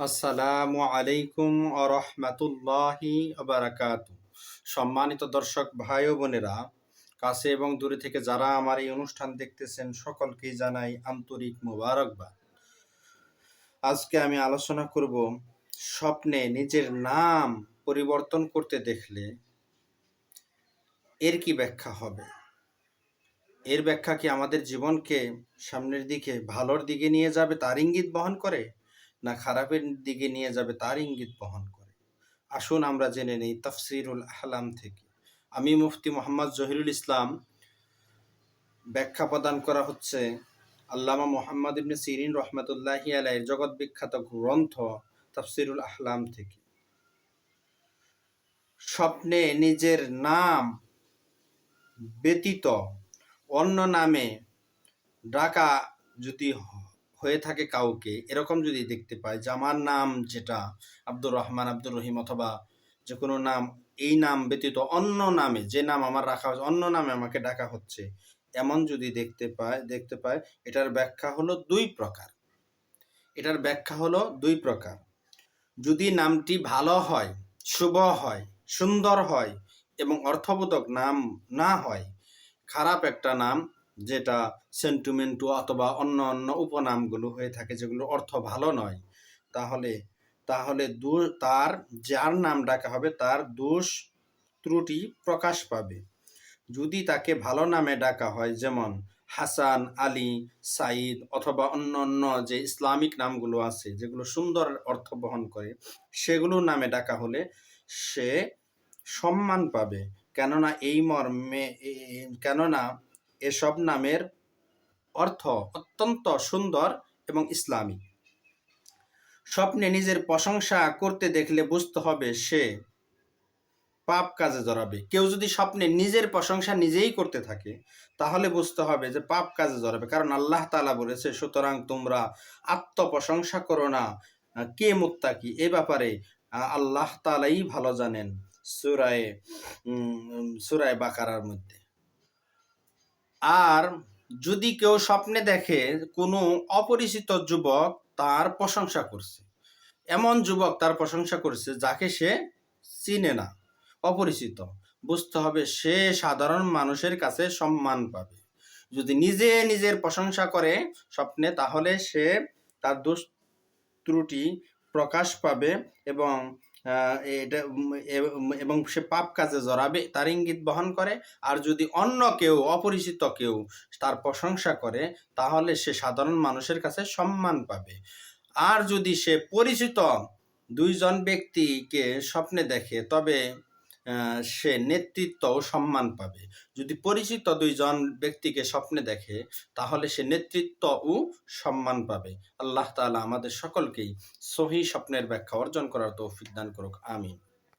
আসসালামু আলাইকুম আরহামাতুল্লাহি আবারাকাত সম্মানিত দর্শক ভাই ও বোনেরা, কাছে এবং দূরে থেকে যারা আমার এই অনুষ্ঠান দেখতেছেন, সকলকেই জানাই আন্তরিক মোবারকবাদ। আজকে আমি আলোচনা করব স্বপ্নে নিজের নাম পরিবর্তন করতে দেখলে এর কি ব্যাখ্যা হবে? এর ব্যাখ্যা কি আমাদের জীবনকে সামনের দিকে ভালোর দিকে নিয়ে যাবে, তার ইঙ্গিত বহন করে? না খারাপের দিকে নিয়ে যাবে তার ইঙ্গিত বহন করে। আসুন আমরা জেনে নেই তফসিরুল আহলাম থেকে। আমি মুফতি মোহাম্মদ জহিরুল ইসলাম, ব্যাখ্যা প্রদান করা হচ্ছে আল্লামা মোহাম্মদ ইবনে সিরিন রহমতুল্লাহি আলাইয়ের জগৎ বিখ্যাত গ্রন্থ তফসিরুল আহলাম থেকে। স্বপ্নে নিজের নাম ব্যতীত অন্য নামে ডাকা যদি হয়ে থাকে কাউকে, এরকম যদি দেখতে পাই যে আমার নাম যেটা আব্দুর রহমান, আব্দুর রহিম অথবা যে কোনো নাম, এই নাম ব্যতীত অন্য নামে, যে নাম আমার রাখা হচ্ছে অন্য নামে আমাকে ডাকা হচ্ছে, এমন যদি দেখতে পায় দেখতে পায়, এটার ব্যাখ্যা হলো দুই প্রকার। এটার ব্যাখ্যা হলো দুই প্রকার। যদি নামটি ভালো হয়, শুভ হয়, সুন্দর হয় এবং অর্থবোধক নাম না হয়, খারাপ একটা নাম যেটা সেন্টিমেন্টু অথবা অন্য অন্য উপনামগুলো হয়ে থাকে যেগুলো অর্থ ভালো নয়। তাহলে তাহলে তার, যার নাম ডাকা হবে তার দোষ ত্রুটি প্রকাশ পাবে। যদি তাকে ভালো নামে ডাকা হয়, যেমন হাসান, আলী সাইদ অথবা অন্য অন্য যে ইসলামিক নামগুলো আছে, যেগুলো সুন্দর অর্থ বহন করে সেগুলো নামে ডাকা হলে সে সম্মান পাবে। কেননা এই মর্মে কেননা এসব নামের অর্থ অত্যন্ত সুন্দর এবং ইসলামী। স্বপ্নে নিজের প্রশংসা করতে দেখলে বুঝতে হবে সে পাপ কাজে জড়াবে। কেউ যদি স্বপ্নে নিজের প্রশংসা নিজেই করতে থাকে, তাহলে বুঝতে হবে যে পাপ কাজে জড়াবে। কারণ আল্লাহ তালা বলেছে, সুতরাং তোমরা আত্মপ্রশংসা করো না, কে মুক্তাকি এ ব্যাপারে আল্লাহ তালাই ভালো জানেন সুরায় সুরায় বাকারার মধ্যে। আর যদি কেউ স্বপ্নে দেখে কোনো অপরিচিত যুবক তার প্রশংসা করছে, এমন যুবক তার প্রশংসা করছে যাকে সে চিনে না, অপরিচিত। বুঝতে হবে সে সাধারণ মানুষের কাছে সম্মান পাবে। যদি নিজে নিজের প্রশংসা করে স্বপ্নে, তাহলে সে তার দোষ ত্রুটি প্রকাশ পাবে এবং এটা এবং সে পাপ কাজে জড়াবে, তার ইঙ্গিত বহন করে। আর যদি অন্য কেউ, অপরিচিত কেউ তার প্রশংসা করে, তাহলে সে সাধারণ মানুষের কাছে সম্মান পাবে। আর যদি সে পরিচিত দুইজন ব্যক্তিকে স্বপ্নে দেখে, তবে সে নেতৃত্ব ও সম্মান পাবে। যদি পরিচিত দুইজন ব্যক্তিকে স্বপ্নে দেখে, তাহলে সে নেতৃত্ব ও সম্মান পাবে। আল্লাহ তালা আমাদের সকলকেই সহি স্বপ্নের ব্যাখ্যা অর্জন করার তৌফিক দান করুক। আমিন।